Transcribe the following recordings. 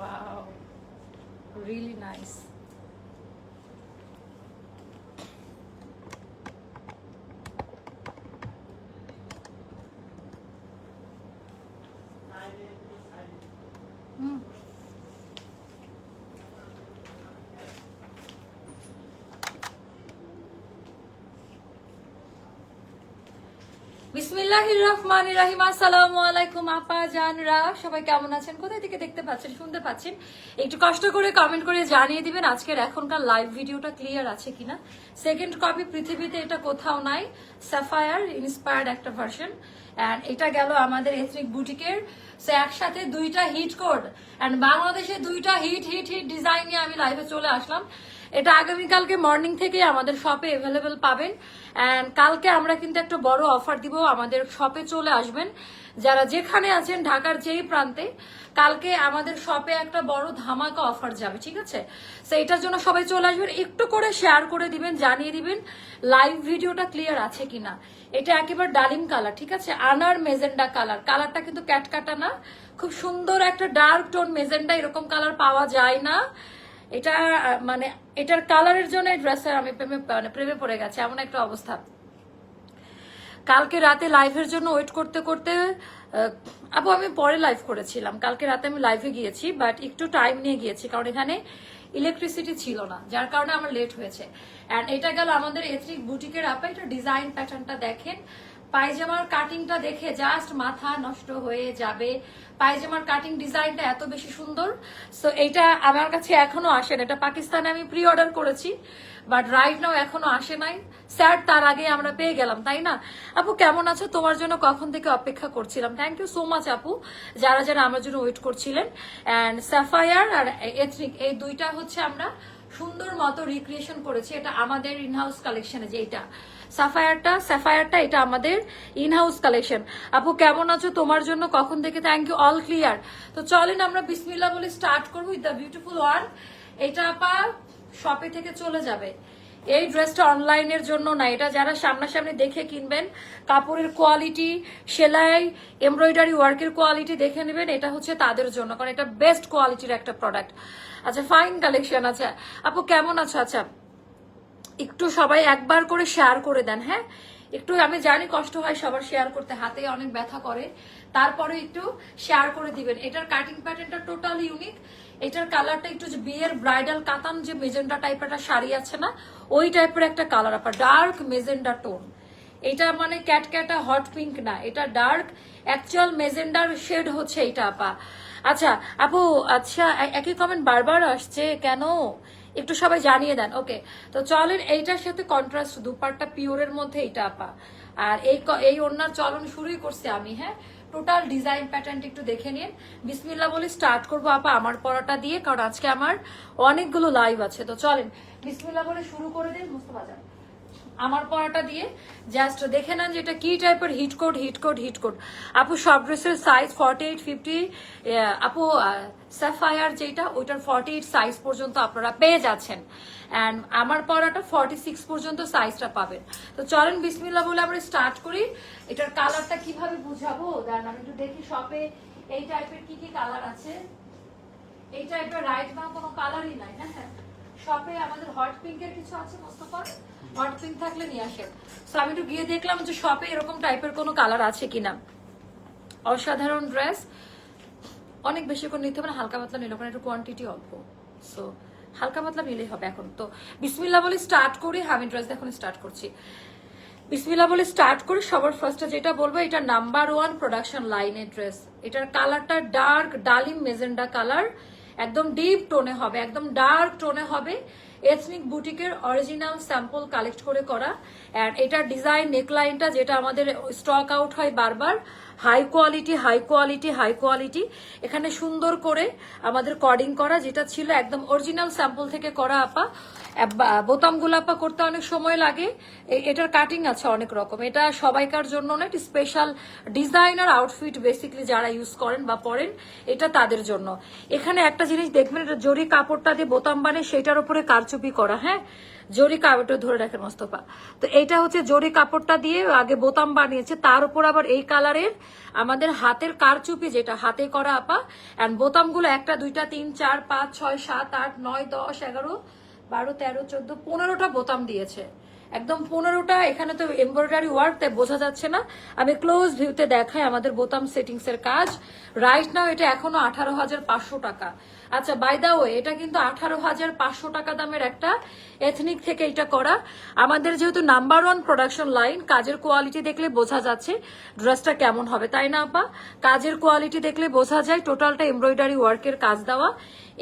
Wow. Really nice. বিসমিল্লাহির রহমানির আলাইকুম সবাই কেমন আছেন? কোথায় থেকে দেখতে পাচ্ছেন, শুনতে পাচ্ছেন? একটু কষ্ট করে কমেন্ট করে জানিয়ে দিবেন আজকের এখনকার লাইভ ভিডিওটা ক্লিয়ার আছে কিনা। সেকেন্ড কপি পৃথিবীতে এটা কোথাও নাই। সাফায়ার ইন্সপায়ার্ড একটা অ্যান্ড এটা গেল আমাদের বুটিকের সে একসাথে দুইটা হিট কোড অ্যান্ড বাংলাদেশে দুইটা হিট হিট হিট ডিজাইন নিয়ে আমি লাইভে চলে আসলাম। এটা আগামীকালকে মর্নিং থেকে আমাদের শপে অ্যাভেলেবেল পাবেন। অ্যান্ড কালকে আমরা কিন্তু একটা বড় অফার দিব, আমাদের শপে চলে আসবেন। যারা যেখানে আছেন ঢাকার যেই প্রান্তে, কালকে আমাদের শপে একটা বড় ধামাকা অফার যাবে, ঠিক আছে? তো এটার জন্য সবাই চলে আসবেন, একটু করে শেয়ার করে দিবেন, জানিয়ে দিবেন লাইভ ভিডিওটা ক্লিয়ার আছে কিনা। এটা একেবারে ডালিম কালার ঠিক আছে? আনার মেজেন্ডা কালার কালারটা কিন্তু ক্যাটকাটা না। খুব সুন্দর একটা ডার্ক টোন মেজেন্ডা, এরকম কালার পাওয়া যায় না। এটা মানে এটার কালারের জন্য ড্রেসের আমি প্রেমে মানে প্রেমে পড়ে গেছে, এমন একটা অবস্থা। কালকে রাতে লাইভের জন্য ওয়েট করতে করতে আপু, আমি পরে লাইভ করেছিলাম। কালকে রাতে আমি লাইভে গিয়েছি বাট একটু টাইম নিয়ে গিয়েছি, কারণ এখানে ইলেকট্রিসিটি ছিল না, যার কারণে আমার লেট হয়েছে। অ্যান্ড এটা গেল আমাদের এথনিক বুটিকের আপা, এটা ডিজাইন প্যাটার্নটা দেখেন। পায়জামার কাটিংটা দেখে জাস্ট মাথা নষ্ট হয়ে যাবে। পায়জামার কাটিং ডিজাইনটা এত বেশি সুন্দর। সো এইটা আমার কাছে এখনও আসে না। এটা পাকিস্তানে আমি প্রি অর্ডার করেছি বাট রাইট নাও এখনও আসে নাই। স্যার তার আগে আমরা পেয়ে গেলাম, তাই না? আপু, কেমন আছো? তোমার জন্য কখন থেকে অপেক্ষা করছিলাম? থ্যাংক ইউ সো মাচ আপু। যারা যারা আমার জন্য ওয়েট করছিলেন। অ্যান্ড স্যাফায়ার আর এথনিক এই দুইটা হচ্ছে আমরা সুন্দর মতো রিক্রিয়েশন করেছি। এটা আমাদের ইনহাউস কালেকশনে যেটা সাফায়ারটা স্যাফায়ারটা এটা আমাদের ইনহাউস কালেকশন আপু, কেমন আছো? তোমার জন্য কখন থেকে থ্যাংক ইউ অল ক্লিয়ার তো চলেন আমরা বিসমিল্লা বলে স্টার্ট করব উইথ দ্য বিউটিফুল ওয়ান এটা আপা শপে থেকে চলে যাবে। এই ড্রেসটা অনলাইনের জন্য না, এটা যারা সামনাসামনি দেখে কিনবেন, কাপড়ের কোয়ালিটি সেলাই এমব্রয়ডারি ওয়ার্কের কোয়ালিটি দেখে নেবেন, এটা হচ্ছে তাদের জন্য, কারণ এটা বেস্ট কোয়ালিটির একটা প্রোডাক্ট আচ্ছা ফাইন কালেকশন আচ্ছা আপু, কেমন আছো? আচ্ছা একটু সবাই একবার করে শেয়ার করে দেন হ্যাঁ? একটু আমি জানি কষ্ট হয় সবার শেয়ার করতে, হাতে অনেক ব্যথা করে। তারপরে একটু শেয়ার করে দিবেন। এটার কাটিং প্যাটার্নটা টোটাল ইউনিক এটার কালারটা একটু বিয়ের ব্রাইডাল কাতান যে মেজেন্ডা টাইপের একটা শাড়ি আছে না, ওই টাইপের একটা কালার আপনার ডার্ক মেজেন্ডা টোন এটা মানে ক্যাটক্যাটা হট পিঙ্ক না, এটা ডার্ক অ্যাকচুয়াল মেজেন্ডার শেড হচ্ছে এটা আপা। আচ্ছা আপু আচ্ছা একই কমেন্ট বারবার আসছে, কেন? একটু সবাই জানিয়ে দেন ওকে তো চলেন, এইটার সাথে কন্ট্রাস্ট দুপাটটা পিওরের মধ্যে এইটা, আপা। আর এই এই ওনার চলন শুরুই করছি আমি হ্যাঁ? টোটাল ডিজাইন প্যাটার্নটা একটু দেখে নিন। বিসমিল্লা বলে স্টার্ট করব, আপা, আমার পড়াটা দিয়ে, কারণ আজকে আমার অনেকগুলো লাইভ আছে। তো চলেন বিসমিল্লা বলে শুরু করে দিন, মুস্তফা যান। আমার পড়াটা দিয়ে। জাস্ট দেখে নেন যে এটা কি টাইপের hit code hit code hit code আপু, সব ড্রেসের সাইজ ফর্টি এইট ফিফটি আপু স্যাফায়ার যেটা ওইটার ফর্টি এইট সাইজ পর্যন্ত আপনারা পেয়ে যাচ্ছেন। অ্যান্ড আমার পড়াটা ফর্টি সিক্স পর্যন্ত সাইজটা পাবেন। তো চলেন বিসমিল্লা বলে আমরা স্টার্ট করি। এটার কালারটা কীভাবে বুঝাবো? দেন আমি একটু দেখি শপে এই টাইপের কি কি কালার আছে। এই টাইপের রাইট নাও কোনো কালারই নাই না? হ্যাঁ শপে আমাদের হট পিঙ্কের কিছু আছে, মোস্তফা? হট পিঙ্ক থাকলে নিয়ে আসেন। তো আমি একটু গিয়ে দেখলাম যে শপে এরকম টাইপের কোনো কালার আছে কিনা। অসাধারণ ড্রেস অনেক বেশি করে নিতে হবে না, হালকা পাতলা নিলে ওখানে একটু কোয়ান্টিটি অল্প। সো হালকা পাতলা নিলেই হবে এখন। তো বিসমিল্লা বলে স্টার্ট করি। আমি ড্রেস এখন স্টার্ট করছি। বিসমিল্লা বলে স্টার্ট করি। সবার ফার্স্টে যেটা বলব, এটা নাম্বার ওয়ান প্রোডাকশন লাইনের ড্রেস এটার কালারটা ডার্ক ডালিম, মেজেন্ডা কালার একদম ডিপ টোনে হবে, একদম ডার্ক টোনে হবে। এথনিক বুটিকের অরিজিনাল স্যাম্পল কালেক্ট করে করা। অ্যান্ড এটার ডিজাইন নেকলাইনটা যেটা আমাদের স্টক আউট হয় বারবার high quality high quality high quality এখানে সুন্দর করে আমাদের কর্ডিং করা, যেটা ছিল একদম অরিজিনাল স্যাম্পল থেকে করা আপা। বোতাম গোলাপা করতে অনেক সময় লাগে। এটার কাটিং আছে অনেক রকম। এটা সবাইকার জন্য না, একটি স্পেশাল ডিজাইনার আউটফিট বেসিকলি যারা ইউজ করেন বা পরেন, এটা তাদের জন্য। এখানে একটা জিনিস দেখবেন, এটা জরি কাপড়টা দিয়ে বোতাম বানে সেটার উপরে কারচুপি করা হ্যাঁ? জরি কাপড়টা ধরে রাখেন মোস্তফা। তো এইটা হচ্ছে জরি কাপড়টা দিয়ে আগে বোতাম বানিয়েছে, তার উপর আবার এই কালারের আমাদের হাতের কারচুপি যেটা, হাতে করা আপা অ্যান্ড বোতামগুলো একটা, দুইটা, তিন, চার, পাঁচ, ছয়, সাত, আট, নয়, দশ, এগারো, বারো, তেরো, চোদ্দ, পনেরোটা বোতাম দিয়েছে। একদম পনেরোটা, এখানে তো এমব্রয়ডারি ওয়ার্ক তাই বোঝা যাচ্ছে না। আমি ক্লোজ ভিউতে দেখাই আমাদের বোতাম সেটিংস এর কাজ। রাইট নাও এটা এখনও আঠারো হাজার পাঁচশো টাকা। আচ্ছা বাই দা ওয়ে এটা কিন্তু আঠারো হাজার পাঁচশো টাকা দামের একটা এথনিক থেকে এটা করা। আমাদের যেহেতু নাম্বার ওয়ান প্রোডাকশন লাইন কাজের কোয়ালিটি দেখলে বোঝা যাচ্ছে ড্রেসটা কেমন হবে, তাই না আপা? কাজের কোয়ালিটি দেখলে বোঝা যায় টোটালটা এমব্রয়ডারি ওয়ার্কের কাজ দেওয়া।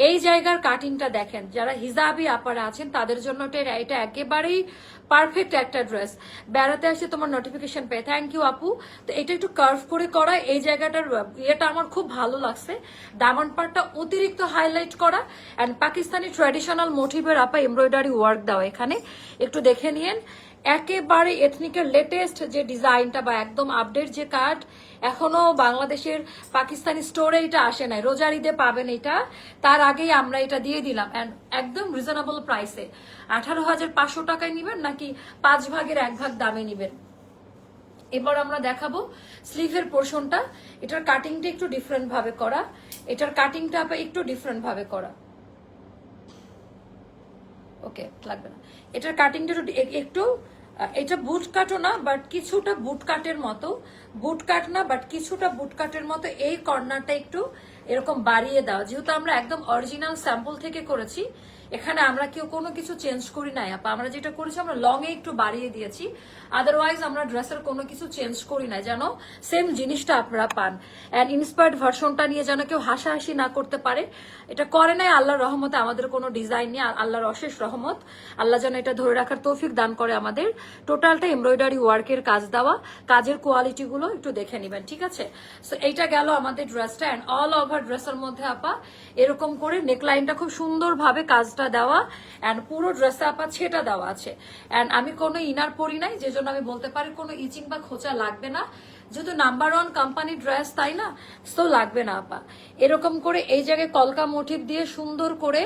এই জায়গার কাটিংটা দেখেন, যারা হিজাবি আপারা আছেন, তাদের জন্য এটা একেবারেই পারফেক্ট একটা ড্রেস বেড়াতে আসে তোমার নোটিফিকেশন পেয়ে। থ্যাংক ইউ আপু। তো এটা একটু কার্ভ করে করা, এই জায়গাটার ইয়েটা আমার খুব ভালো লাগছে। দামান পার্টটা অতিরিক্ত হাইলাইট করা। অ্যান্ড পাকিস্তানি ট্র্যাডিশনাল মোটিভের আপা এমব্রয়ডারি ওয়ার্ক দেওয়া এখানে। একটু দেখে নিয়েন। একেবারে এথনিকের লেটেস্ট যে ডিজাইনটা বা একদম আপডেট যে কার্ড এখনও বাংলাদেশের পাকিস্তানি স্টোরে এটা আসে নাই। রোজার ঈদে পাবেন এটা। তার আগেই আমরা এটা দিয়ে দিলাম। একদম রিজনেবল প্রাইসে আঠারো হাজার পাঁচশো টাকায় নিবেন নাকি পাঁচ ভাগের এক ভাগ দামে নিবেন? এবার আমরা দেখাবো স্লিভের পোর্শনটা। এটার কাটিংটা একটু ডিফারেন্ট ভাবে করা। এটার কাটিংটা একটু ডিফারেন্ট ভাবে করা। ওকে লাগবে না। এটার কাটিংটা একটু এটা বুট কাটও না বাট কিছুটা বুট কাটের মতো। বুট কাট না বাট কিছুটা বুট কাটের মতো। এই কর্নারটা একটু এরকম বাড়িয়ে দাও। যেহেতু আমরা একদম অরিজিনাল স্যাম্পল থেকে করেছি এখানে আমরা কেউ কোনো কিছু চেঞ্জ করি নাই। আপা, আমরা যেটা করেছি, আমরা লং এ একটু বাড়িয়ে দিয়েছি। আদারওয়াইজ আমরা ড্রেসের কোনো কিছু চেঞ্জ করি না যেন সেম জিনিসটা আপনারা পান। অ্যান্ড ইন্সপায়ার্ড ভার্সনটা নিয়ে যেন কেউ হাসাহাসি না করতে পারে। এটা করে নাই আল্লাহর রহমতে, আমাদের কোনো ডিজাইন নেই, আল্লাহর অশেষ রহমত। আল্লাহ যেন এটা ধরে রাখার তৌফিক দান করে আমাদের। টোটালটা এমব্রয়ডারি ওয়ার্কের কাজ দেওয়া, কাজের কোয়ালিটিগুলো একটু দেখে নেবেন, ঠিক আছে? সো এইটা গেল আমাদের ড্রেসটা অ্যান্ড অল ওভার ড্রেসের মধ্যে, আপা, এরকম করে নেকলাইনটা খুব সুন্দরভাবে কাজটা দেওয়া অ্যান্ড পুরো ড্রেসে আপা ছেটা দেওয়া আছে। অ্যান্ড আমি কোনো ইনার পরি নাই, যে জন্য আমি বলতে পারি কোনো ইচিং বা খোঁচা লাগবে না। যেহেতু নাম্বার ওয়ান কোম্পানি ড্রেস তাই না? তো লাগবে না আপা। এরকম করে এই জায়গায় কলকা মোটিভ দিয়ে সুন্দর করে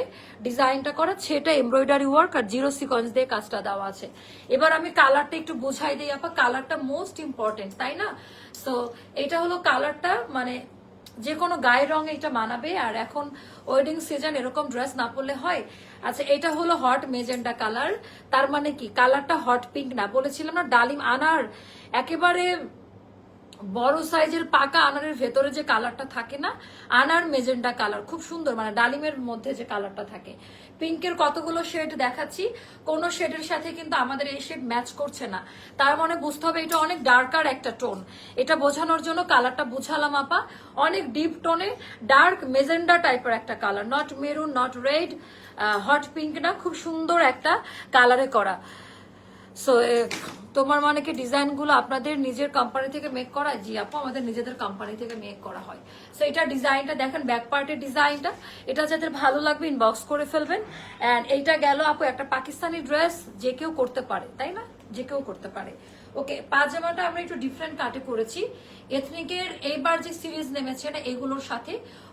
ডিজাইনটা করা, সেটা এমব্রয়ডারি ওয়ার্ক আর জিরো সিকোয়েন্স দিয়ে কাজটা দেওয়া আছে। এবার আমি কালারটা একটু বুঝাই দিই আপা। কালারটা মোস্ট ইম্পর্টেন্ট তাই না? তো এটা হলো কালারটা মানে যে কোনো গায়ের রং এটা মানাবে, আর এখন ওয়েডিং সিজন এরকম ড্রেস না পরলে হয়। আচ্ছা এটা হলো হট মেজেন্ডা কালার তার মানে কি? কালারটা হট পিঙ্ক না। বলেছিলাম না, ডালিম আনার একেবারে বড় সাইজের পাকা আনারের ভেতরে যে কালারটা থাকে না, আনার মেজেন্ডা কালার, খুব সুন্দর মানে ডালিমের মধ্যে যে কালারটা থাকে। পিঙ্কের কতগুলো শেড দেখাচ্ছি, কোন শেডের সাথে কিন্তু আমাদের এই শেড ম্যাচ করছে না। তার মানে বুঝতে হবে এটা অনেক ডার্কার একটা টোন। এটা বোঝানোর জন্য কালারটা বুঝালাম, আপা। অনেক ডিপ টোনে, ডার্ক মেজেন্ডা টাইপের একটা colour, not maroon, not red hot pink না, খুব সুন্দর একটা কালারে করা। সো তোমার মানে কি ডিজাইনগুলো আপনাদের নিজের কোম্পানি থেকে মেক করা? জি আপু, আমাদের নিজেদের কোম্পানি থেকে মেক করা হয়। সো এটা ডিজাইনটা দেখেন ব্যাক পার্টের ডিজাইনটা এটা যাদের ভালো লাগবে ইনবক্স করে ফেলবেন। এন্ড এইটা গেল আপু একটা পাকিস্তানি ড্রেস যে কেউ করতে পারে, তাই না? যে কেউ করতে পারে। ওকে পাজামাটা আমরা একটু ডিফারেন্ট কাটে করেছি। এথনিকের এইবার যে সিরিজ নেমেছে না এগুলোর সাথে,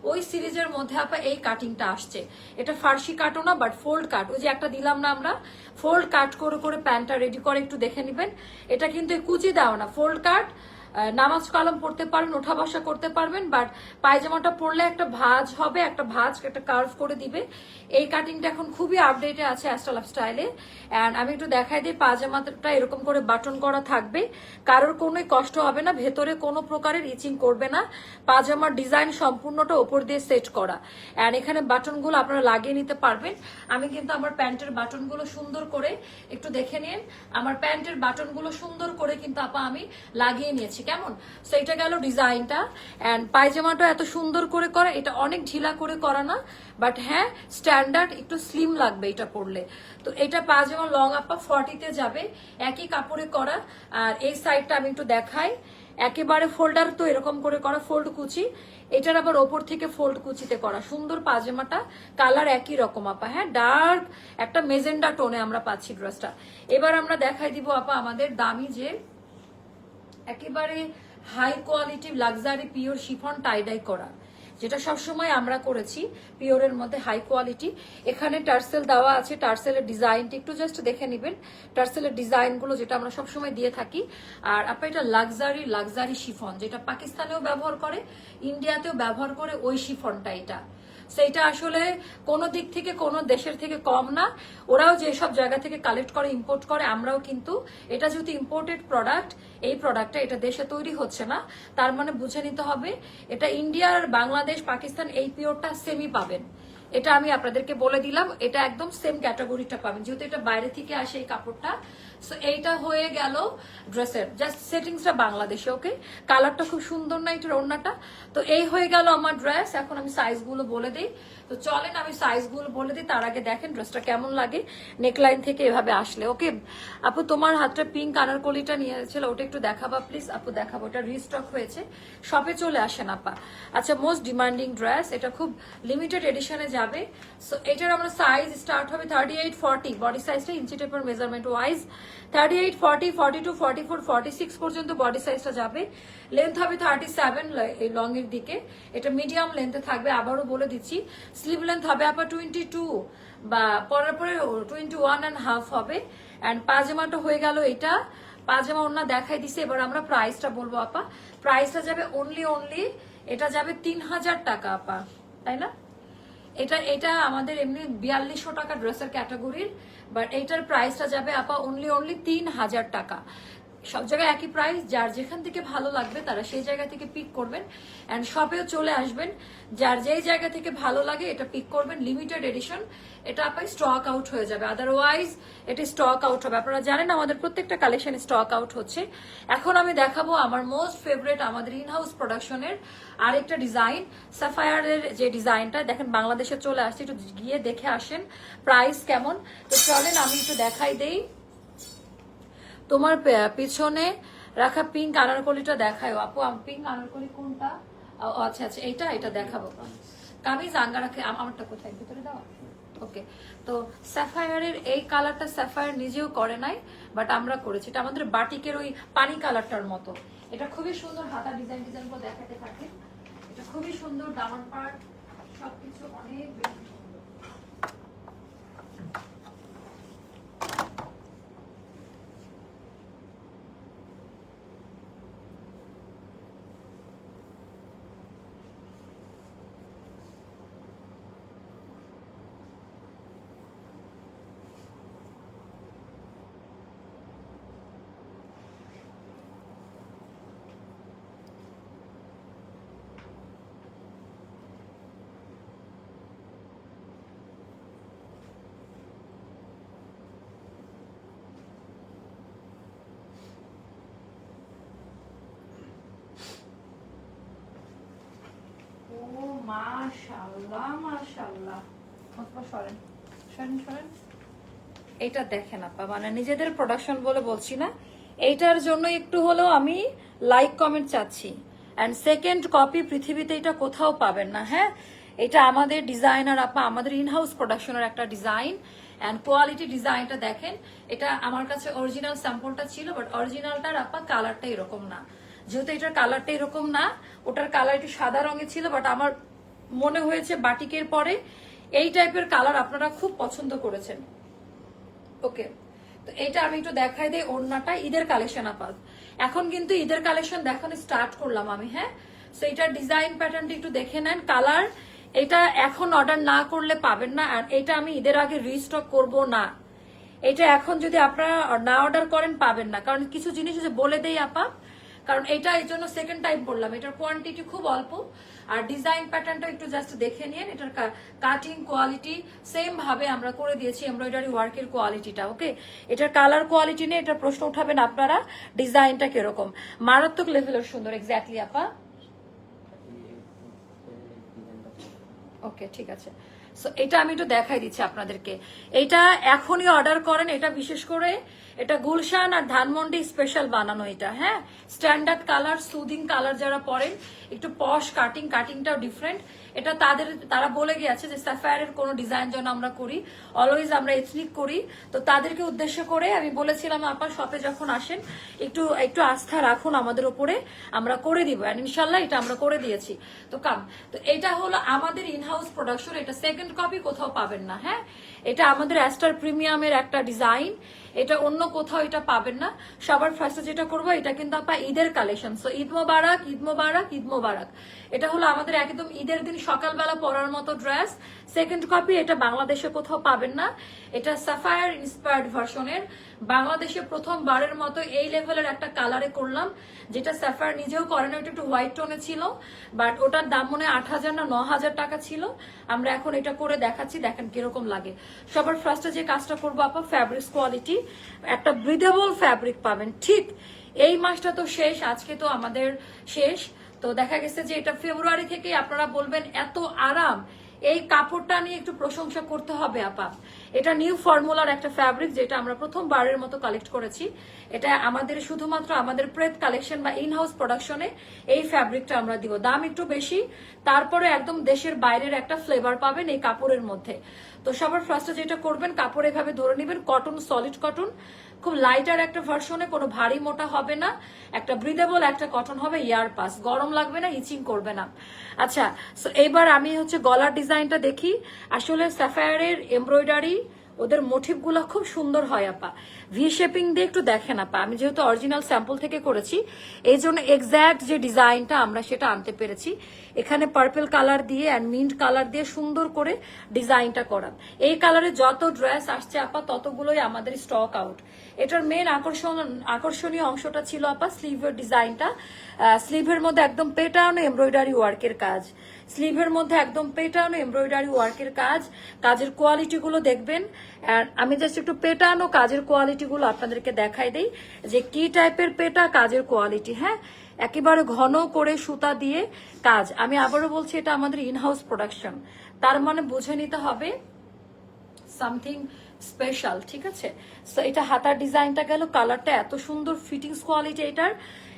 ওই সিরিজের মধ্যে আপা এই কাটিংটা আসছে। এটা ফার্সি কাটও না বাট ফোল্ড কাট ওই যে একটা দিলাম না আমরা ফোল্ড কাট করে করে প্যান্টটা রেডি করে একটু দেখে নেবেন। এটা কিন্তু কুচি দাও না ফোল্ড কাট নামাজ কালাম পড়তে পারেন, ওঠা বসা করতে পারবেন বাট পায়জামাটা পরলে একটা ভাজ হবে, একটা ভাজ, একটা কার্ভ করে দিবে। এই কাটিংটা এখন খুবই আপডেটে আছে অ্যাস্ট্রালাপ স্টাইলে অ্যান্ড আমি একটু দেখাই দিই, পায়জামাটা এরকম করে বাটন করা থাকবে। কারোর কোনোই কষ্ট হবে না, ভেতরে কোনো প্রকারের ইচিং করবে না। পাজামার ডিজাইন সম্পূর্ণটা ওপর দিয়ে সেট করা। অ্যান্ড এখানে বাটনগুলো আপনারা লাগিয়ে নিতে পারবেন। আমি কিন্তু আমার প্যান্টের বাটনগুলো সুন্দর করে একটু দেখে নিন। আমার প্যান্টের বাটনগুলো সুন্দর করে কিন্তু আপা আমি লাগিয়ে নিয়েছি। কেমন? সো এটা গেল ডিজাইনটা অ্যান্ড পায়জামাটা এত সুন্দর করে করা, এটা অনেক ঢিলা করে করা না বাট হ্যাঁ স্ট্যান্ডার্ড একটু স্লিম লাগবে এটা পরলে। তো এটা পায়জামা লং আপা ফর্টিতে যাবে, একই কাপড়ে করা, আর এই সাইডটা আমি একটু দেখাই। একেবারে ফোল্ডার তো এরকম করে করা ফোল্ড কুচি, এটার আবার ওপর থেকে ফোল্ড কুচিতে করা। সুন্দর পাজামাটা কালার একই রকম আপা হ্যাঁ ডার্ক একটা মেজেন্ডা টোনে আমরা পাচ্ছি ড্রেসটা এবার আমরা দেখাই দিব আপা আমাদের দামি যে একেবারে high quality luxury pure chiffon tie dye করা, যেটা সবসময় আমরা করেছি পিওরের মধ্যে হাই কোয়ালিটি এখানে টার্সেল দেওয়া আছে টার্সেলের ডিজাইনটি একটু জাস্ট দেখে নেবেন। টার্সেলের ডিজাইনগুলো যেটা আমরা সবসময় দিয়ে থাকি। আর আপনার এটা লাক্সারি লাক্সারি শিফন যেটা পাকিস্তানেও ব্যবহার করে ইন্ডিয়াতেও ব্যবহার করে ওই শিফনটা এটা। সেইটা আসলে কোনো দিক থেকে, কোনো দেশের থেকে কম না। ওরাও যেসব জায়গা থেকে কালেক্ট করে ইম্পোর্ট করে, আমরাও কিন্তু এটা যেহেতু ইম্পোর্টেড প্রোডাক্ট এই প্রোডাক্টটা এটা দেশে তৈরি হচ্ছে না। তার মানে বুঝে নিতে হবে, এটা ইন্ডিয়ার বাংলাদেশ পাকিস্তান এই পিওরটা সেমি পাবেন। এটা আমি আপনাদেরকে বলে দিলাম, এটা একদম সেম ক্যাটাগরিটা পাবেন। যেহেতু এটা বাইরে থেকে আসে এই কাপড়টা সো এইটা হয়ে গেল ড্রেসের জাস্ট সেটিংসটা বাংলাদেশে ওকে কালারটা খুব সুন্দর না এটার ওড়নাটা? তো এই হয়ে গেল আমার ড্রেস এখন আমি সাইজগুলো বলে দিই। তো চলেন আমি সাইজগুলো বলে দিই, তার আগে দেখেন ড্রেসটা কেমন লাগে। নেকলাইন থেকে এভাবে আসলে, ওকে? আপু, তোমার হাতটা পিঙ্ক আনারকলিটা নিয়েছিল, ওটা একটু দেখাবা প্লিজ আপু, দেখাবো, ওটা রিস্টক হয়েছে। শপে চলে আসেন, আপা। আচ্ছা মোস্ট ডিমান্ডিং ড্রেস এটা খুব লিমিটেড এডিশনে যাবে। সো এটার আমরা সাইজ স্টার্ট হবে থার্টি এইট ফর্টি বডি সাইজটা ইঞ্চি টেপের measurement wise thirty eight forty forty two forty four forty six পর্যন্ত বডি সাইজটা যাবে। লেন্থ হবে থার্টি সেভেন লং এর দিকে। এটা মিডিয়াম লেন্থে থাকবে, আবারও বলে দিচ্ছি। স্লিভ লেন্থ হবে আবার টোয়েন্টি টু বা পরের পরে টোয়েন্টি ওয়ান অ্যান্ড হাফ হবে। অ্যান্ড পাজামাটা হয়ে গেল এটা। পাজামা ওনা দেখাই দিছে, এবার আমরা প্রাইসটা বলব, আপা। প্রাইসটা যাবে অনলি অনলি এটা যাবে তিন হাজার টাকা, আপা। তাই না? এটা এটা আমাদের এমনি বিয়াল্লিশশো টাকা ড্রেসের ক্যাটাগরির বাট এইটার প্রাইসটা যাবে, আপা অনলি অনলি তিন হাজার টাকা। সব জায়গায় একই প্রাইস যার যেখান থেকে ভালো লাগবে তারা সেই জায়গা থেকে পিক করবেন। অ্যান্ড শপেও চলে আসবেন। যার যেই জায়গা থেকে ভালো লাগে এটা পিক করবেন লিমিটেড এডিশন এটা আপনার স্টক আউট হয়ে যাবে। আদারওয়াইজ এটি স্টক আউট হবে। আপনারা জানেন আমাদের প্রত্যেকটা কালেকশন স্টক আউট হচ্ছে। এখন আমি দেখাবো আমার মোস্ট ফেভারিট আমাদের ইনহাউস প্রোডাকশনের আরেকটা ডিজাইন সাফায়ারের যে ডিজাইনটা দেখেন বাংলাদেশে চলে আসছে। একটু গিয়ে দেখে আসেন প্রাইস কেমন। তো চলেন আমি একটু দেখাই দেই। তোমার পিছনে রাখা পিঙ্ক আনারকলিটা দেখায় আপু পিঙ্ক আনারকলি কোনটা? আচ্ছা আচ্ছা এটা এটা দেখাবো। কামিজ, আঙ্গারাকে, আম- আমারটা কোথায়? ভিতরে দাও। ওকে তো স্যাফায়ারের এই কালারটা স্যাফায়ার নিজেও করে নাই বাট আমরা করেছি। এটা আমাদের বাটিকের ওই পানি কালারটার মতো। এটা খুবই সুন্দর হাতা ডিজাইন ডিজাইন করে দেখাতে থাকে। এটা খুবই সুন্দর দামান পার্ট সবকিছু অনেক বেশি মাশাআল্লাহ মাশাআল্লাহ। সরেন। সরেন সরেন। এটা দেখেন আপা মানে নিজেদের প্রোডাকশন বলে বলছি না। এইটার জন্য একটু হলেও আমি লাইক কমেন্ট চাচ্ছি। অ্যান্ড সেকেন্ড কপি পৃথিবীতে এটা কোথাও পাবেন না হ্যাঁ? এটা আমাদের ডিজাইনার আপা, আমাদের ইনহাউস প্রোডাকশনের একটা ডিজাইন অ্যান্ড কোয়ালিটি ডিজাইনটা দেখেন, এটা আমার কাছে অরিজিনাল স্যাম্পলটা ছিল বাট অরিজিনালটার আপা কালারটা এরকম না। যেহেতু এটার কালারটা এরকম না, ওটার কালার একটু সাদা রঙের ছিল বাট আমার মনে হয়েছে বাটিকের পরে। এই টাইপের কালার আপনারা খুব পছন্দ করেছেন। ওকে তো এটা আমি একটু দেখাই দিই ওড়নাটা, ঈদের কালেকশন আপাত। এখন কিন্তু ঈদের কালেকশন দেখানো স্টার্ট করলাম আমি হ্যাঁ? সো এটার ডিজাইন প্যাটার্নটা একটু দেখে নেন। কালার এটা এখন অর্ডার না করলে পাবেন না, আর এটা আমি ঈদের আগে রিস্টক করব না। এটা এখন যদি আপনারা না অর্ডার করেন, পাবেন না। কারণ কিছু জিনিস বলে দেই আপা কারণ এটা এই জন্য সেকেন্ড টাইম বললাম। এটার কোয়ান্টিটি খুব অল্প। আর ডিজাইন প্যাটার্নটা একটু জাস্ট দেখে নিন এটার কাটিং কোয়ালিটি সেম ভাবে আমরা করে দিয়েছি এমব্রয়ডারি ওয়ার্কের কোয়ালিটিটা ওকে এটার কালার কোয়ালিটি নিয়ে এটার প্রশ্ন উঠাবেন আপনারা ডিজাইনটা কীরকম? মারাত্মক লেভেলের সুন্দর এক্স্যাক্টলি আপা। ওকে ঠিক আছে। সো এটা আমি একটু দেখাই দিচ্ছি আপনাদেরকে। এটা এখনই অর্ডার করেন, এটা বিশেষ করে এটা গুলশান আর ধানমন্ডি স্পেশাল বানানো এটা হ্যাঁ? স্ট্যান্ডার্ড কালার সুদিং কালার যারা পরেন, একটু পশ কাটিং কাটিংটাও ডিফারেন্ট এটা তাদের, তারা বলে গিয়েছে যে স্যাফায়ারের কোনো ডিজাইন যেন আমরা করি। অলওয়েজ আমরা এথনিক করি। তো তাদেরকে উদ্দেশ্য করে আমি বলেছিলাম আপনার শপে যখন আসেন, একটু একটু আস্থা রাখুন আমাদের উপরে। আমরা করে দিব অ্যান্ড ইনশাল্লাহ এটা আমরা করে দিয়েছি। তো কাম তো এটা হলো আমাদের ইনহাউস প্রোডাকশন এটা সেকেন্ড কপি কোথাও পাবেন না হ্যাঁ? এটা আমাদের অ্যাস্টার প্রিমিয়ামের একটা ডিজাইন এটা অন্য কোথাও এটা পাবেন না। সবার ফার্স্টে যেটা করব, এটা কিন্তু আপা ঈদের কালেকশন সো ঈদ মোবারক ঈদ মোবারক ঈদ মোবারক। এটা হলো আমাদের একদম ঈদের দিন সকালবেলা পরার মতো ড্রেস সেকেন্ড কপি এটা বাংলাদেশে কোথাও পাবেন না। এটা সাফায়ার ইন্সপায়ার্ড ভার্সনের বাংলাদেশে প্রথমবারের মতো এই লেভেলের একটা কালারে করলাম, যেটা স্যাফায়ার নিজেও করে না ওটা একটু হোয়াইট টোনে ছিল বাট ওটার দাম মনে আট হাজার না ন হাজার টাকা ছিল। আমরা এখন এটা করে দেখাচ্ছি, দেখেন কীরকম লাগে। সবার ফার্স্টে যে কাজটা করব আপা ফ্যাব্রিক্স কোয়ালিটি একটা ব্রিদেবল ফ্যাব্রিক পাবেন। ঠিক এই মাসটা তো শেষ, আজকে তো আমাদের শেষ। তো দেখা গেছে যে এটা ফেব্রুয়ারি থেকে আপনারা বলবেন, এত আরাম। এই কাপড়টা নিয়ে একটু প্রশংসা করতে হবে আপা। এটা নিউ ফর্মুলার একটা ফ্যাব্রিক যেটা আমরা প্রথম বারের মতো কালেক্ট করেছি। এটা আমাদের শুধুমাত্র আমাদের প্রেত কালেকশন বা ইন হাউস প্রোডাকশনে এই ফ্যাব্রিকটা আমরা দিব। দাম একটু বেশি, তারপরে একদম দেশের বাইরের একটা ফ্লেভার পাবেন এই কাপড়ের মধ্যে। তো সবার ফার্স্টে যেটা করবেন, কাপড় এভাবে ধরে নেবেন কটন সলিড কটন খুব লাইটার একটা ভার্সনে কোনো ভারী মোটা হবে না। একটা ব্রিদেবল একটা কটন হবে ইয়ার পাস গরম লাগবে না ইচিং করবে না। আচ্ছা সো এইবার আমি হচ্ছে গলার ডিজাইনটা দেখি। আসলে স্যাফায়ারের এমব্রয়ডারি ওদের মোটিভগুলো খুব সুন্দর হয়, আপা। ভি শেপিং দিয়ে একটু দেখেন, আপা। আমি যেহেতু অরিজিনাল স্যাম্পল থেকে করেছি এই জন্য এক্স্যাক্ট যে ডিজাইনটা আমরা সেটা আনতে পেরেছি। এখানে পার্পল কালার দিয়ে অ্যান্ড মিন্ট কালার দিয়ে সুন্দর করে ডিজাইনটা করান। এই কালারে যত ড্রেস আসছে, আপা, ততগুলোই আমাদের স্টক আউট এটার মেন আকর্ষণ, আকর্ষণীয় অংশটা ছিল, আপা স্লিভের ডিজাইনটা স্লিভের মধ্যে একদম পেটানো এমব্রয়ডারি ওয়ার্কের কাজ। স্লিভের মধ্যে একদম পেটানো এমব্রয়ডারি ওয়ার্কের কাজ, কাজের কোয়ালিটিগুলো দেখবেন। আমি জাস্ট একটু পেটানো কাজের কোয়ালিটিগুলো আপনাদেরকে দেখাই দেই, যে কি টাইপের পেটা কাজের কোয়ালিটি হ্যাঁ? একেবারে ঘন করে সুতা দিয়ে কাজ। আমি আবারও বলছি, এটা আমাদের ইনহাউস প্রোডাকশন তার মানে বুঝে নিতে হবে সামথিং স্পেশাল ঠিক আছে? সো এটা হাতার ডিজাইনটা গেল কালারটা এত সুন্দর ফিটিংস কোয়ালিটি এটার।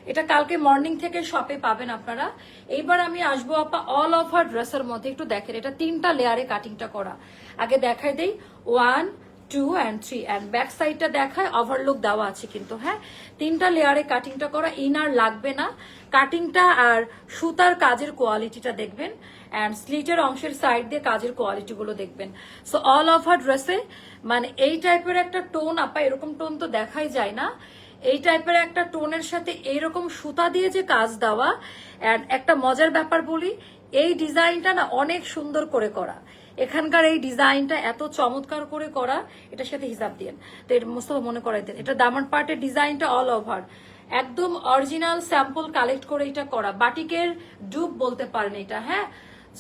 এটা কালকে মর্নিং থেকে শপে পাবেন আপনারা। এইবার আমি আসব আপা অল আর ড্রেসের মধ্যে। একটু দেখেন, এটা তিনটা লেয়ারে কাটিংটা করা। আগে দেখাই দেই। One two and three and back সাইডটা দেখায় ওভারলুক দেওয়া আছে কিন্তু হ্যাঁ? তিনটা লেয়ারে কাটিংটা করা ইনার লাগবে না। কাটিংটা আর সুতার কাজের কোয়ালিটিটা দেখবেন। অ্যান্ড স্লিটের অংশের সাইড দিয়ে কাজের কোয়ালিটিগুলো দেখবেন। সো অল ওভার ড্রেসে মানে এই টাইপের একটা টোন আপা, এরকম টোন তো দেখাই যায় না। এই টাইপের একটা টোনের সাথে এইরকম সুতা দিয়ে যে কাজ দেওয়া একটা মজার ব্যাপার বলি, এই ডিজাইনটা না অনেক সুন্দর করে করা। এখানকার এই ডিজাইনটা এত চমৎকার করে করা, এটার সাথে হিসাব দিন তো এর মোস্তফা মনে করাই দেন, এটা দামান পার্টের ডিজাইনটা অল ওভার একদম অরিজিনাল স্যাম্পল কালেক্ট করে এটা করা। বাটিকের ডুব বলতে পারেন এটা হ্যাঁ?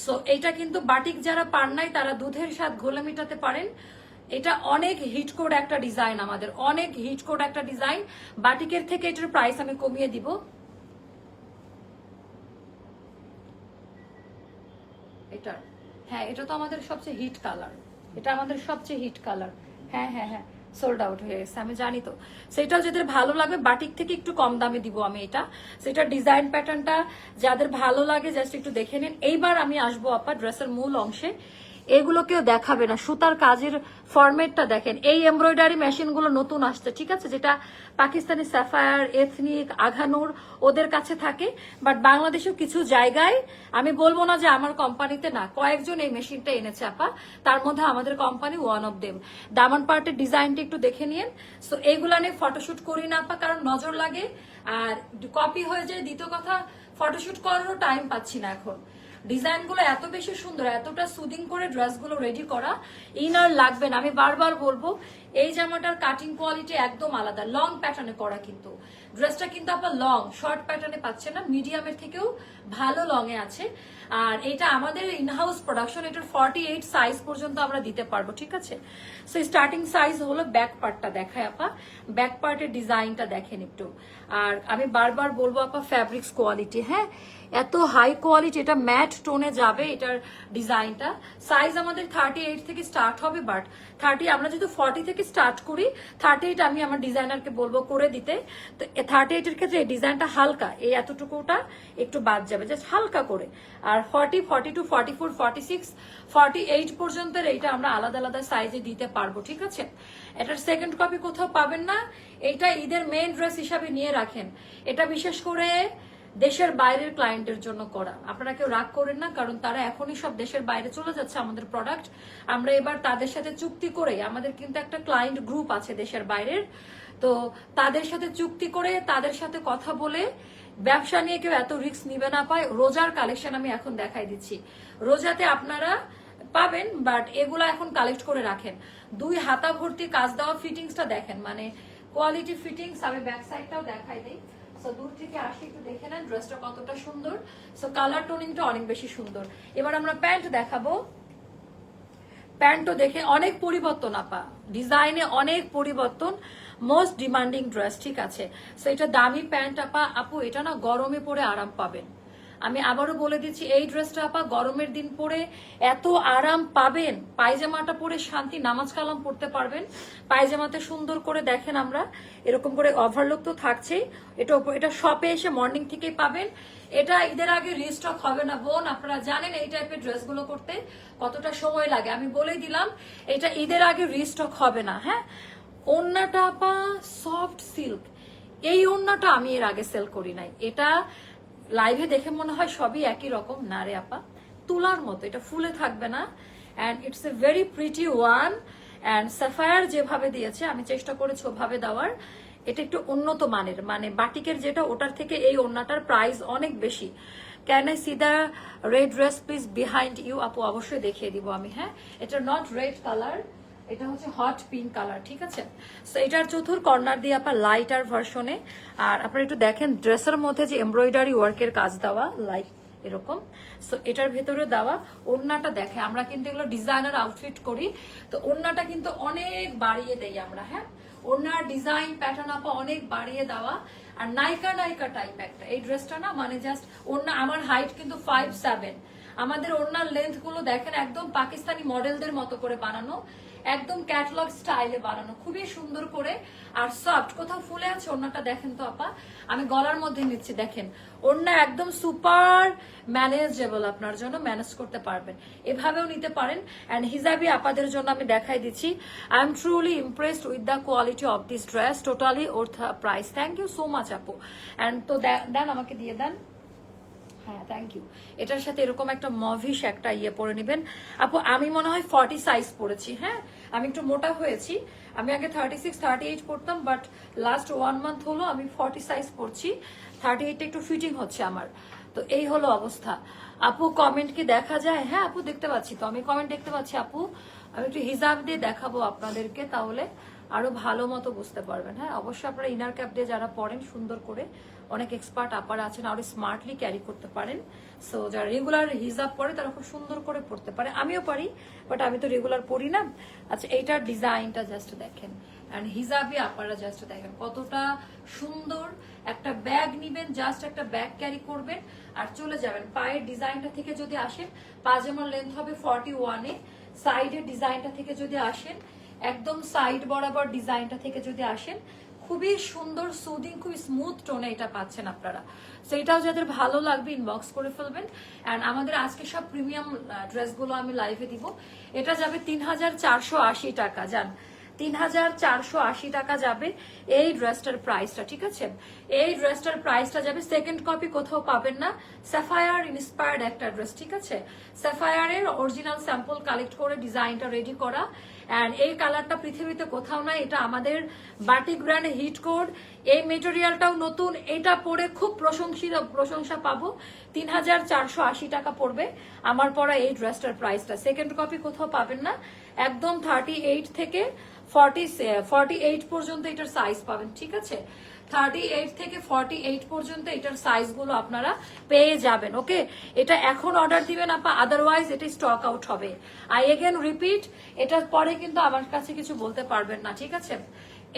সো এটা কিন্তু বাটিক যারা পান নাই, তারা দুধের স্বাদ ঘোলে মেটাতে পারেন। এটা অনেক হিট কোড একটা ডিজাইন আমাদের, অনেক হিট কোড একটা ডিজাইন। বাটিকের থেকে এটার প্রাইস আমি কমিয়ে দিব। এটার হ্যাঁ এটা তো আমাদের সবচেয়ে হিট কালার। এটা আমাদের সবচেয়ে হিট কালার। হ্যাঁ হ্যাঁ হ্যাঁ সোল্ড আউট হয়ে গেছে, আমি জানি তো। সেটাও যাদের ভালো লাগবে, বাটিক থেকে একটু কম দামে দিব আমি এটা। সেটা ডিজাইন প্যাটার্নটা যাদের ভালো লাগে জাস্ট একটু দেখে নিন। এইবার আমি আসব আপা ড্রেসের মূল অংশে। এগুলোকেও দেখাবে না। সুতার কাজের ফরম্যাটটা দেখেন। এই এমব্রয়ডারি মেশিনগুলো নতুন আসছে, ঠিক আছে? যেটা পাকিস্তানি স্যাফায়ার এথনিক আঘানুর ওদের কাছে থাকে। বাট বাংলাদেশেও কিছু জায়গায়, আমি বলব না যে আমার কোম্পানিতে না, কয়েকজন এই মেশিনটা এনেছে আপা। তার মধ্যে আমাদের কোম্পানি ওয়ান অফ দেম দামান পার্টের ডিজাইনটা একটু দেখে নিন সো এইগুলা নিয়ে ফটোশুট করি না আপা, কারণ নজর লাগে। আর কপি হয়ে যায়, দ্বিতীয় কথা ফটোশুট করারও টাইম পাচ্ছি না এখন। ডিজাইনগুলো এত বেশি সুন্দর, এতটা সুদিং করে ড্রেসগুলো রেডি করা ইনার লাগবে না। আমি বারবার বলব, এই জামাটার কাটিং কোয়ালিটি একদম আলাদা। লং প্যাটার্নে করা কিন্তু। ড্রেসটা কিন্তু আপনার লং শর্ট প্যাটার্নে পাচ্ছে না মিডিয়ামের থেকেও ভালো লং এ আছে। আর এটা আমাদের ইনহাউস প্রোডাকশন এটার ফর্টি এইট সাইজ পর্যন্ত আমরা দিতে পারব, ঠিক আছে? সো স্টার্টিং সাইজ হলো ব্যাক পার্টটা দেখায় আপা। ব্যাক পার্টের ডিজাইনটা দেখেন একটু। আর আমি বারবার বলব আপা ফ্যাব্রিক্স কোয়ালিটি হ্যাঁ? এত হাই কোয়ালিটি এটা ম্যাট টোনে যাবে এটার ডিজাইনটা সাইজ আমাদের থার্টি এইট থেকে স্টার্ট হবে বাট থার্টি আমরা যেহেতু ফর্টি থেকে স্টার্ট করি থার্টি এইট আমি আমার ডিজাইনারকে বলব করে দিতে। তো থার্টি এইটের ক্ষেত্রে এই ডিজাইনটা হালকা এই এতটুকুটা একটু বাদ যাবে জাস্ট হালকা করে। আর forty forty two forty four forty six forty eight পর্যন্ত এইটা আমরা আলাদা আলাদা সাইজে দিতে পারব, ঠিক আছে? এটার সেকেন্ড কপি কোথাও পাবেন না এটা ঈদের মেইন ড্রেস হিসাবে নিয়ে রাখেন। এটা বিশেষ করে দেশের বাইরের ক্লায়েন্টের জন্য করা। আপনারা কেউ রাগ করেন না, কারণ তারা এখনই সব দেশের বাইরে চলে যাচ্ছে আমাদের প্রোডাক্ট আমরা এবার তাদের সাথে চুক্তি করে, আমাদের কিন্তু একটা ক্লায়েন্ট গ্রুপ আছে দেশের বাইরের, তো তাদের সাথে চুক্তি করে, তাদের সাথে কথা বলে, ব্যবসা নিয়ে কেউ এত রিস্ক নিবে না পায়। রোজার কালেকশন আমি এখন দেখাই দিচ্ছি। রোজাতে আপনারা পাবেন বাট এগুলো এখন কালেক্ট করে রাখেন। দুই হাতা ভর্তি কাজ দেওয়া ফিটিংসটা দেখেন মানে কোয়ালিটি ফিটিংস আমি ব্যাক সাইডটাও দেখাই দিই। সো দূর থেকে আসি, একটু দেখে নেন ড্রেসটা কতটা সুন্দর। সো কালার টোনিংটা অনেক বেশি সুন্দর। এবার আমরা প্যান্ট দেখাবো। প্যান্টও দেখে অনেক পরিবর্তন, আপা। ডিজাইনে অনেক পরিবর্তন মোস্ট ডিমান্ডিং ড্রেস ঠিক আছে? সো এটা দামি প্যান্ট, আপা। আপু, এটা না গরমে পরে আরাম পাবেন। আমি আবারও বলে দিচ্ছি, এই ড্রেসটা আপা গরমের দিন পরে এত আরাম পাবেন। পায়জামাটা পরে শান্তি নামাজ কালাম পড়তে পারবেন। পায়জামাতে সুন্দর করে দেখেন আমরা, এরকম করে ওভারলুক তো থাকছেই। এটা এটা শপে এসে মর্নিং থেকেই পাবেন। এটা ঈদের আগে রিস্টক হবে না, বোন, আপনারা জানেন এই টাইপের ড্রেসগুলো করতে কতটা সময় লাগে। আমি বলেই দিলাম, এটা ঈদের আগে রিস্টক হবে না হ্যাঁ? ওন্নাটা আপা সফট সিল্ক এই ওন্নাটা আমি এর আগে সেল করি নাই। এটা লাইভে দেখে মনে হয় সবই একই রকম। না রে আপা, তুলার মতো, এটা ফুলে থাকবে না। And it's a very pretty one and Sapphire যেভাবে দিয়েছে, আমি চেষ্টা করেছি ওভাবে দেওয়ার। এটা একটু উন্নত মানের মানে বাটিকের যেটা, ওটার থেকে এই ওড়নাটার প্রাইস অনেক বেশি। Can I see the red dress please behind you আপু, অবশ্যই দেখিয়ে দিব আমি হ্যাঁ? এটা নট রেড কালার এটা হচ্ছে হট পিঙ্ক কালার ঠিক আছে? সো এটার কর্নার দিয়ে আপনার ভার্সনে আর একটু দেখেন ড্রেসের মধ্যে যে ওয়ার্কের কাজ দেওয়া লাইক এরকম। সো এটার ভেতরে দেওয়া। ওড়নাটা দেখে, আমরা কিন্তু এগুলো ডিজাইনার আউটফিট করি। তো, ওড়নাটা কিন্তু অনেক বাড়িয়ে দেই আমরা হ্যাঁ? ওড়নার ডিজাইন প্যাটার্ন আপা অনেক বাড়িয়ে দেওয়া। আর নাইকা নাইকা টাইপ একটা। এই ড্রেসটা না মানে জাস্ট ওড়না, আমার হাইট কিন্তু ফাইভ সেভেন আমাদের ওড়নার লেন্থগুলো দেখেন, একদম পাকিস্তানি মডেলদের মতো করে বানানো। একদম ক্যাটলগ স্টাইলে বানানো, খুবই সুন্দর করে। আর সফট কোথাও ফুলে আছে, ওড়নাটা দেখেন তো আপা? আমি গলার মধ্যে নিচ্ছি, দেখেন। ওড়না একদম সুপার ম্যানেজেবল আপনার জন্য ম্যানেজ করতে পারবেন। এভাবেও নিতে পারেন। অ্যান্ড হিজাবি আপাদের জন্য আমি দেখাই দিচ্ছি। I am truly impressed with the quality of this dress totally or price thank you so much আপু। অ্যান্ড তো দেন আমাকে দিয়ে দেন। হ্যাঁ থ্যাংক ইউ এটার সাথে এরকম একটা মভিশ একটা ইয়ে পরে নেবেন। আপু, আমি মনে হয় ফর্টি সাইজ পরেছি হ্যাঁ? আমি একটু মোটা হয়েছি। আমি আগে থার্টি সিক্স থার্টি এইট পরতাম বাট লাস্ট ওয়ান মান্থ হলো আমি ফর্টি সাইজ পরছি। থার্টি এইটটা একটু ফিটিং হচ্ছে আমার। তো এই হলো অবস্থা। আপু কমেন্ট কি দেখা যায়? হ্যাঁ আপু, দেখতে পাচ্ছি তো। আমি কমেন্ট দেখতে পাচ্ছি, আপু। আমি একটু হিসাব দিয়ে দেখাবো আপনাদেরকে তাহলে। আরও ভালো মতো বুঝতে পারবেন। হ্যাঁ অবশ্যই আপনারা ইনার ক্যাপ দিয়ে যারা পড়েন, সুন্দর করে অনেক এক্সপার্ট আপার আছেন, আরও স্মার্টলি ক্যারি করতে পারেন। সো যারা রেগুলার হিজাব পরে তারা খুব সুন্দর করে পড়তে পারে। আমিও পারি বাট আমি তো রেগুলার পড়ি না। আচ্ছা এইটার ডিজাইনটা জাস্ট দেখেন। অ্যান্ড হিজাবি আপারা জাস্ট দেখেন। কতটা সুন্দর একটা ব্যাগ নিবেন জাস্ট একটা ব্যাগ ক্যারি করবেন, আর চলে যাবেন। পায়ের ডিজাইনটা থেকে যদি আসেন পাজামার লেন্থ হবে ফর্টি ওয়ানে সাইডের ডিজাইনটা থেকে যদি আসেন একদম সাইড বরাবর ডিজাইনটা থেকে যদি আসেন, খুবই সুন্দর সুদিং খুবই স্মুথ টোনে এটা পাচ্ছেন আপনারা। সো এটাও যাদের ভালো লাগবে ইনবক্স করে ফেলবেন। অ্যান্ড আমাদের আজকে সব প্রিমিয়াম ড্রেসগুলো আমি লাইভে দিব। এটা যাবে তিন হাজার চারশো আশি টাকা, জান। তিন হাজার চারশো আশি টাকা যাবে এই ড্রেসটার প্রাইসটা, ঠিক আছে? এই ড্রেসটার প্রাইসটা যাবে সেকেন্ড কপি কোথাও পাবেন না স্যাফায়ার ইন্সপায়ার্ড একটা ড্রেস, ঠিক আছে? স্যাফায়ারের অরিজিনাল স্যাম্পল কালেক্ট করে ডিজাইনটা রেডি করা। অ্যান্ড এই কালারটা পৃথিবীতে কোথাও নাই, এটা আমাদের বাটিক ব্র্যান্ড হিট কোড এই মেটেরিয়ালটাও নতুন, এটা পরে খুব প্রশংসিত, প্রশংসা পাবো। তিন হাজার চারশো আশি টাকা পড়বে আমার পরা এই ড্রেসটার প্রাইসটা। সেকেন্ড কপি কোথাও পাবেন না, একদম থার্টি এইট থেকে ফর্টি ফর্টি এইট পর্যন্ত এটার সাইজ পাবেন, ঠিক আছে? থার্টি এইট থেকে ফর্টি এইট পর্যন্ত এটার সাইজগুলো আপনারা পেয়ে যাবেন ওকে এটা এখন অর্ডার দিবেন আপা আদারওয়াইজ এটা স্টক আউট হবে। আই এগেন রিপিট এটার পরে কিন্তু আমার কাছে কিছু বলতে পারবেন না, ঠিক আছে?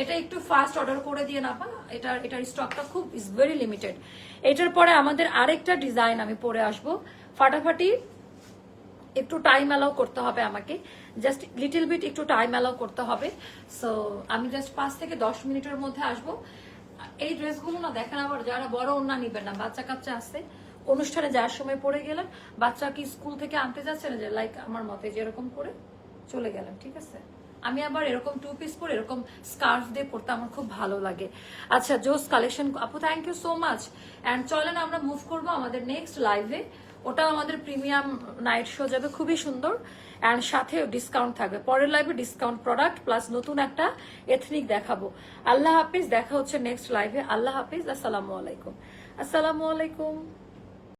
এটা একটু ফাস্ট অর্ডার করে দিয়ে না পা এটার এটার স্টকটা খুব ইজ ভেরি লিমিটেড এটার পরে আমাদের আরেকটা ডিজাইন আমি পরে আসব। ফাটাফাটি একটু টাইম অ্যালাউ করতে হবে আমাকে। জাস্ট লিটল বিট একটু টাইম অ্যালাউ করতে হবে। সো আমি জাস্ট পাঁচ থেকে দশ মিনিটের মধ্যে আসব। এই ড্রেসগুলো না দেখেন আবার যারা বড় ওনা নিবেন না, বাচ্চা কাচ্চা আছে, অনুষ্ঠানে যাওয়ার সময় পড়ে গেলেন, বাচ্চা কি স্কুল থেকে আনতে যাচ্ছে না যে লাইক আমার মতে যেরকম করে চলে গেলেন, ঠিক আছে? আমি আবার এরকম টু পিস পরে এরকম স্কার্ফ দিয়ে পরতে আমার খুব ভালো লাগে। আচ্ছা জোস কালেকশন আপু thank you so much and চলেন, আমরা মুভ করব আমাদের নেক্সট লাইভে ওটাও আমাদের প্রিমিয়াম নাইট শো যাবে, খুবই সুন্দর। অ্যান্ড সাথে ডিসকাউন্ট থাকবে। পরের লাইভে ডিসকাউন্ট প্রোডাক্ট প্লাস নতুন একটা এথনিক দেখাবো। আল্লাহ হাফিজ, দেখা হচ্ছে নেক্সট লাইভে আল্লাহ হাফিজ, আসসালামু আলাইকুম। আসসালামু আলাইকুম।